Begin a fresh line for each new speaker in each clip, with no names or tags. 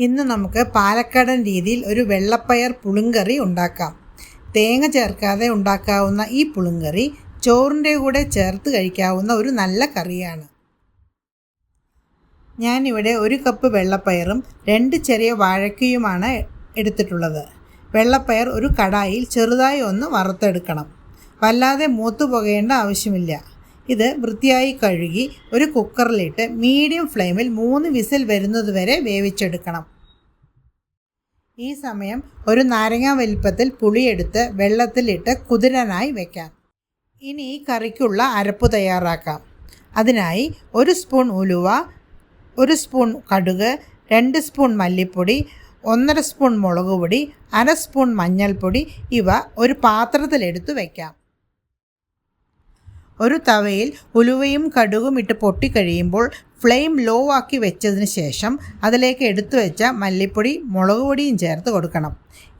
ഇന്ന് നമുക്ക് പാലക്കാടൻ രീതിയിൽ ഒരു വെള്ളപ്പയർ പുളുങ്കറി ഉണ്ടാക്കാം. തേങ്ങ ചേർക്കാതെ ഉണ്ടാക്കാവുന്ന ഈ പുളുങ്കറി ചോറിന്റെ കൂടെ ചേർത്ത് കഴിക്കാവുന്ന ഒരു നല്ല കറിയാണ്. ഞാനിവിടെ ഒരു കപ്പ് വെള്ളപ്പയറും രണ്ട് ചെറിയ വാഴക്കയുമാണ് എടുത്തിട്ടുള്ളത്. വെള്ളപ്പയർ ഒരു കടായിൽ ചെറുതായി ഒന്ന് വറുത്തെടുക്കണം. വല്ലാതെ മൂത്തു പുകയേണ്ട ആവശ്യമില്ല. ഇത് വൃത്തിയായി കഴുകി ഒരു കുക്കറിലിട്ട് മീഡിയം ഫ്ലെയിമിൽ മൂന്ന് വിസിൽ വരുന്നതുവരെ വേവിച്ചെടുക്കണം. ഈ സമയം ഒരു നാരങ്ങ വലിപ്പത്തിൽ പുളിയെടുത്ത് വെള്ളത്തിലിട്ട് കുതിരനായി വെക്കാം. ഇനി ഈ കറിക്കുള്ള അരപ്പ് തയ്യാറാക്കാം. അതിനായി ഒരു സ്പൂൺ ഉലുവ ഒരു സ്പൂൺ കടുക് രണ്ട് സ്പൂൺ മല്ലിപ്പൊടി ഒന്നര സ്പൂൺ മുളക് പൊടി അര സ്പൂൺ മഞ്ഞൾപ്പൊടി ഇവ ഒരു പാത്രത്തിലെടുത്ത് വയ്ക്കാം ഒരു തവയിൽ ഉലുവയും കടുകും ഇട്ട് പൊട്ടിക്കഴിയുമ്പോൾ ഫ്ലെയിം ലോ ആക്കി വെച്ചതിന് ശേഷം അതിലേക്ക് എടുത്തു വെച്ച മല്ലിപ്പൊടി മുളക് പൊടിയും ചേർത്ത് കൊടുക്കണം.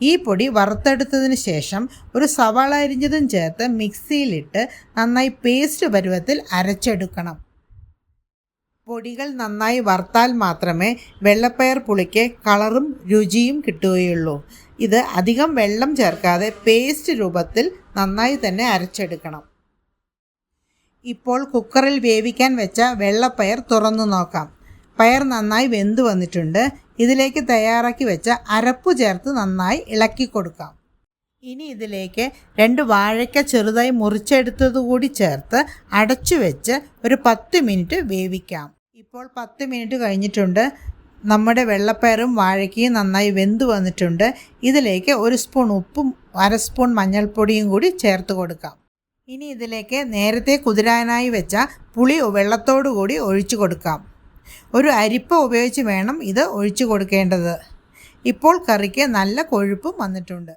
ഈ പൊടി വറുത്തെടുത്തതിന് ശേഷം ഒരു സവാള അരിഞ്ഞതും ചേർത്ത് മിക്സിയിലിട്ട് നന്നായി പേസ്റ്റ് പരുവത്തിൽ അരച്ചെടുക്കണം. പൊടികൾ നന്നായി വറുത്താൽ മാത്രമേ വെള്ളപ്പയർ പുളിക്ക് കളറും രുചിയും കിട്ടുകയുള്ളൂ. ഇത് അധികം വെള്ളം ചേർക്കാതെ പേസ്റ്റ് രൂപത്തിൽ നന്നായി തന്നെ അരച്ചെടുക്കണം. ഇപ്പോൾ കുക്കറിൽ വേവിക്കാൻ വെച്ച വെള്ളപ്പയർ തുറന്നു നോക്കാം. പയർ നന്നായി വെന്ത് വന്നിട്ടുണ്ട്. ഇതിലേക്ക് തയ്യാറാക്കി വെച്ച അരപ്പ് ചേർത്ത് നന്നായി ഇളക്കി കൊടുക്കാം. ഇനി ഇതിലേക്ക് രണ്ട് വാഴയ്ക്ക ചെറുതായി മുറിച്ചെടുത്തതുകൂടി ചേർത്ത് അടച്ചു വെച്ച് ഒരു പത്ത് മിനിറ്റ് വേവിക്കാം. ഇപ്പോൾ പത്ത് മിനിറ്റ് കഴിഞ്ഞിട്ടുണ്ട്. നമ്മുടെ വെള്ളപ്പയറും വാഴയ്ക്കയും നന്നായി വെന്ത് വന്നിട്ടുണ്ട്. ഇതിലേക്ക് ഒരു സ്പൂൺ ഉപ്പും അര സ്പൂൺ മഞ്ഞൾപ്പൊടിയും കൂടി ചേർത്ത് കൊടുക്കാം. ഇനി ഇതിലേക്ക് നേരത്തെ കുതിരാനായി വെച്ച പുളി വെള്ളത്തോടു കൂടി ഒഴിച്ചു കൊടുക്കാം. ഒരു അരിപ്പ ഉപയോഗിച്ച് വേണം ഇത് ഒഴിച്ചു കൊടുക്കേണ്ടത്. ഇപ്പോൾ കറിക്ക് നല്ല കൊഴുപ്പും വന്നിട്ടുണ്ട്.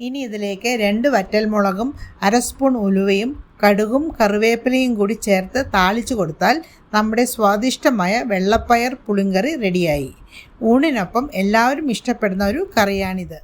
ഇനി ഇതിലേക്ക് രണ്ട് വറ്റൽമുളകും അര സ്പൂൺ ഉലുവയും കടുകും കറിവേപ്പിലയും കൂടി ചേർത്ത് താളിച്ചു കൊടുത്താൽ നമ്മുടെ സ്വാദിഷ്ടമായ വെള്ളപ്പയർ പുളിങ്കറി റെഡിയായി. ഊണിനൊപ്പം എല്ലാവരും ഇഷ്ടപ്പെടുന്ന ഒരു കറിയാണിത്.